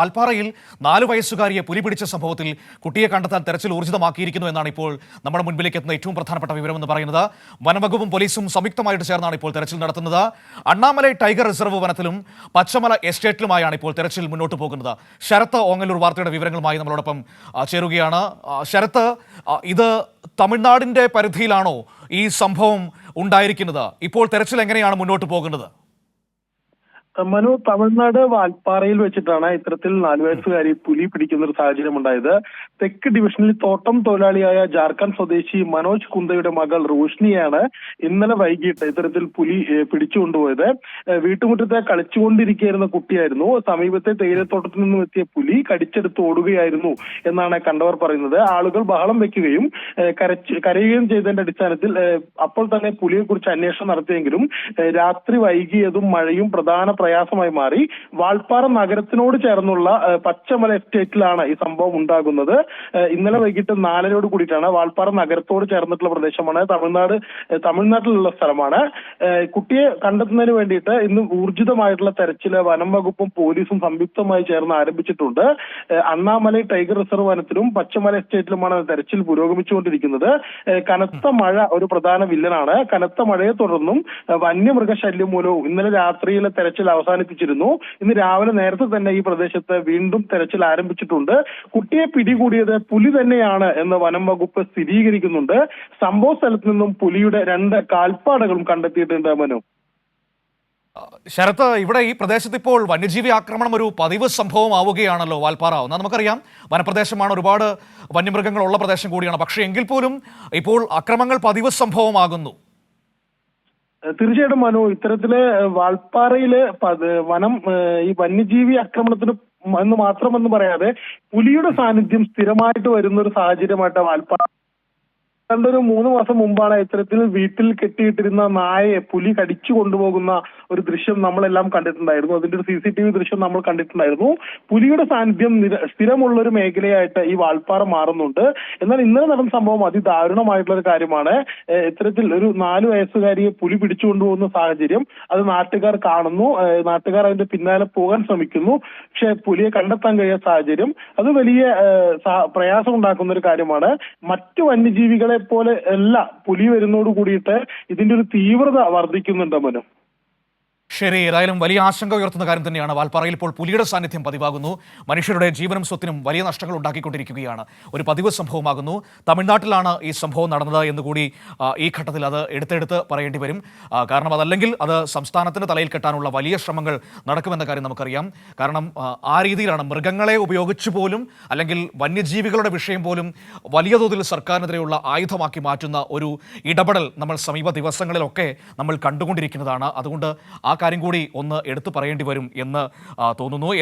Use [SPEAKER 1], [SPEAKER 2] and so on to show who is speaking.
[SPEAKER 1] ആൽപ്പാറയിൽ നാലു വയസ്സുകാരിയെ പുലി പിടിച്ച സംഭവത്തിൽ കുട്ടിയെ കണ്ടെത്താൻ തെരച്ചിൽ ഊർജിതമാക്കിയിരിക്കുന്നു എന്നാണ് ഇപ്പോൾ നമ്മുടെ മുൻപിലേക്ക് എത്തുന്ന ഏറ്റവും പ്രധാനപ്പെട്ട വിവരമെന്ന് പറയുന്നത്. വനവകുപ്പും പോലീസും സംയുക്തമായിട്ട് ചേർന്നാണ് ഇപ്പോൾ തെരച്ചിൽ നടത്തുന്നത്. അണ്ണാമലൈ ടൈഗർ റിസർവ് വനത്തിലും പച്ചമല എസ്റ്റേറ്റിലുമായാണ് ഇപ്പോൾ തെരച്ചിൽ മുന്നോട്ട് പോകുന്നത്. ശരത്ത് ഓങ്ങല്ലൂർ വാർത്തയുടെ വിവരങ്ങളുമായി നമ്മളോടൊപ്പം ചേരുകയാണ്. ശരത്ത് ഇത് തമിഴ്നാടിന്റെ പരിധിയിലാണോ ഈ സംഭവം ഉണ്ടായിരിക്കുന്നത്? ഇപ്പോൾ തെരച്ചിൽ എങ്ങനെയാണ് മുന്നോട്ട് പോകുന്നത്?
[SPEAKER 2] മനു തമിഴ്നാട് വാൽപ്പാറയിൽ വെച്ചിട്ടാണ് ഇത്തരത്തിൽ നാലു വയസ്സുകാരി പുലി പിടിക്കുന്ന ഒരു സാഹചര്യം ഉണ്ടായത് തെക്ക് ഡിവിഷനിൽ തോട്ടം തൊഴിലാളിയായ ജാർഖണ്ഡ് സ്വദേശി മനോജ് കുന്തയുടെ മകൾ റോഷ്നിയാണ് ഇന്നലെ വൈകിട്ട് ഇത്തരത്തിൽ പുലി പിടിച്ചുകൊണ്ടുപോയത്. വീട്ടുമുറ്റത്തെ കളിച്ചുകൊണ്ടിരിക്കുന്ന കുട്ടിയായിരുന്നു. സമീപത്തെ തേയിലത്തോട്ടത്തിൽ നിന്നും എത്തിയ പുലി കടിച്ചെടുത്ത് ഓടുകയായിരുന്നു എന്നാണ് കണ്ടവർ പറയുന്നത്. ആളുകൾ ബഹളം വെക്കുകയും കരയുകയും ചെയ്തതിന്റെ അടിസ്ഥാനത്തിൽ അപ്പോൾ തന്നെ പുലിയെ കുറിച്ച് അന്വേഷണം നടത്തിയെങ്കിലും രാത്രി വൈകിയതും മഴയും പ്രധാന പ്രയാസമായി മാറി. വാൾപ്പാറ നഗരത്തിനോട് ചേർന്നുള്ള പച്ചമല എസ്റ്റേറ്റിലാണ് ഈ സംഭവം ഉണ്ടാകുന്നത്. ഇന്നലെ വൈകിട്ട് നാലരയോട് കൂടിയിട്ടാണ് വാൾപ്പാറ നഗരത്തോട് ചേർന്നിട്ടുള്ള പ്രദേശമാണ്. തമിഴ്നാട് തമിഴ്നാട്ടിലുള്ള സ്ഥലമാണ്. കുട്ടിയെ കണ്ടെത്തുന്നതിന് വേണ്ടിയിട്ട് ഇന്ന് ഊർജിതമായിട്ടുള്ള തെരച്ചിൽ വനം വകുപ്പും പോലീസും സംയുക്തമായി ചേർന്ന് ആരംഭിച്ചിട്ടുണ്ട്. അണ്ണാമലൈ ടൈഗർ റിസർവ് വനത്തിലും പച്ചമല എസ്റ്റേറ്റിലുമാണ് തെരച്ചിൽ പുരോഗമിച്ചുകൊണ്ടിരിക്കുന്നത്. കനത്ത മഴ ഒരു പ്രധാന വില്ലനാണ്. കനത്ത മഴയെ തുടർന്നും വന്യമൃഗശല്യം മൂലവും ഇന്നലെ രാത്രിയിലെ തെരച്ചിൽ അവസാനിപ്പിച്ചിരുന്നു. ഇന്ന് രാവിലെ നേരത്തെ തന്നെ ഈ പ്രദേശത്ത് വീണ്ടും തെരച്ചിൽ ആരംഭിച്ചിട്ടുണ്ട്. കുട്ടിയെ പിടികൂടിയത് പുലി തന്നെയാണ് എന്ന് വനം വകുപ്പ് സ്ഥിരീകരിക്കുന്നുണ്ട്. സംഭവ സ്ഥലത്ത് നിന്നും പുലിയുടെ രണ്ട് കാൽപ്പാടുകളും കണ്ടെത്തിയിട്ടുണ്ട് മനു.
[SPEAKER 1] ശരത്ത് ഇവിടെ ഈ പ്രദേശത്ത് ഇപ്പോൾ വന്യജീവി ആക്രമണം ഒരു പതിവ് സംഭവമാവുകയാണല്ലോ എന്നാൽ നമുക്കറിയാം വനപ്രദേശമാണ് ഒരുപാട് വന്യമൃഗങ്ങളുള്ള പ്രദേശം കൂടിയാണ്. പക്ഷേ എങ്കിൽ പോലും ഇപ്പോൾ അക്രമങ്ങൾ പതിവ് സംഭവമാകുന്നു.
[SPEAKER 2] തീർച്ചയായിട്ടും മനു ഇത്തരത്തിൽ വാൾപ്പാറയിൽ വനം ഈ വന്യജീവി ആക്രമണത്തിന് എന്ന് മാത്രമെന്ന് പറയാതെ പുലിയുടെ സാന്നിധ്യം സ്ഥിരമായിട്ട് വരുന്ന ഒരു സാഹചര്യമായിട്ട് വാൾപ്പാറ ഏതാണ്ട് മൂന്ന് മാസം മുമ്പാണ് ഇത്തരത്തിൽ വീട്ടിൽ കെട്ടിയിട്ടിരുന്ന നായയെ പുലി കടിച്ചു കൊണ്ടുപോകുന്ന ഒരു ദൃശ്യം നമ്മളെല്ലാം കണ്ടിട്ടുണ്ടായിരുന്നു. അതിന്റെ ഒരു സി സി ടി വി ദൃശ്യം നമ്മൾ കണ്ടിട്ടുണ്ടായിരുന്നു. പുലിയുടെ സാന്നിധ്യം സ്ഥിരമുള്ള ഒരു മേഖലയായിട്ട് ഈ വാൾപ്പാറ മാറുന്നുണ്ട്. എന്നാൽ ഇന്നലെ നടന്ന സംഭവം അതിദാരുണമായിട്ടുള്ള ഒരു കാര്യമാണ്. ഇത്തരത്തിൽ ഒരു നാല് വയസ്സുകാരിയെ പുലി പിടിച്ചു കൊണ്ടുപോകുന്ന സാഹചര്യം അത് നാട്ടുകാർ കാണുന്നു. നാട്ടുകാർ അതിന്റെ പിന്നാലെ പോകാൻ ശ്രമിക്കുന്നു. പക്ഷെ പുലിയെ കണ്ടെത്താൻ കഴിയാത്ത സാഹചര്യം. അത് വലിയ പ്രയാസം ഉണ്ടാക്കുന്ന ഒരു കാര്യമാണ്. മറ്റു വന്യജീവികളെ പോലെ അല്ല പുലി വരുന്നതോട് കൂടിയിട്ട് ഇതിന്റെ ഒരു തീവ്രത വർദ്ധിക്കുന്നുണ്ട് മനു.
[SPEAKER 1] ശരി ഏതായാലും വലിയ ആശങ്ക ഉയർത്തുന്ന കാര്യം തന്നെയാണ്. വാൽപ്പാറയിൽ ഇപ്പോൾ പുലിയുടെ സാന്നിധ്യം പതിവാകുന്നു. മനുഷ്യരുടെ ജീവനും സ്വത്തിനും വലിയ നഷ്ടങ്ങൾ ഉണ്ടാക്കിക്കൊണ്ടിരിക്കുകയാണ്. ഒരു പതിവ് സംഭവമാകുന്നു. തമിഴ്നാട്ടിലാണ് ഈ സംഭവം നടന്നത് എന്ന് കൂടി ആ, ഈ ഘട്ടത്തിൽ അത് എടുത്തെടുത്ത് പറയേണ്ടി വരും. കാരണം അതല്ലെങ്കിൽ അത് സംസ്ഥാനത്തിന് തലയിൽ കെട്ടാനുള്ള വലിയ ശ്രമങ്ങൾ നടക്കുമെന്ന കാര്യം നമുക്കറിയാം. കാരണം ആ രീതിയിലാണ് മൃഗങ്ങളെ ഉപയോഗിച്ച് പോലും അല്ലെങ്കിൽ വന്യജീവികളുടെ വിഷയം പോലും വലിയ തോതിൽ സർക്കാരിനെതിരെയുള്ള ആയുധമാക്കി മാറ്റുന്ന ഒരു ഇടപെടൽ നമ്മൾ സമീപ ദിവസങ്ങളിലൊക്കെ നമ്മൾ കണ്ടുകൊണ്ടിരിക്കുന്നതാണ്. അതുകൊണ്ട് ആ കാര്യം കൂടി ഒന്ന് എടുത്തു പറയേണ്ടി വരും എന്ന് തോന്നുന്നു.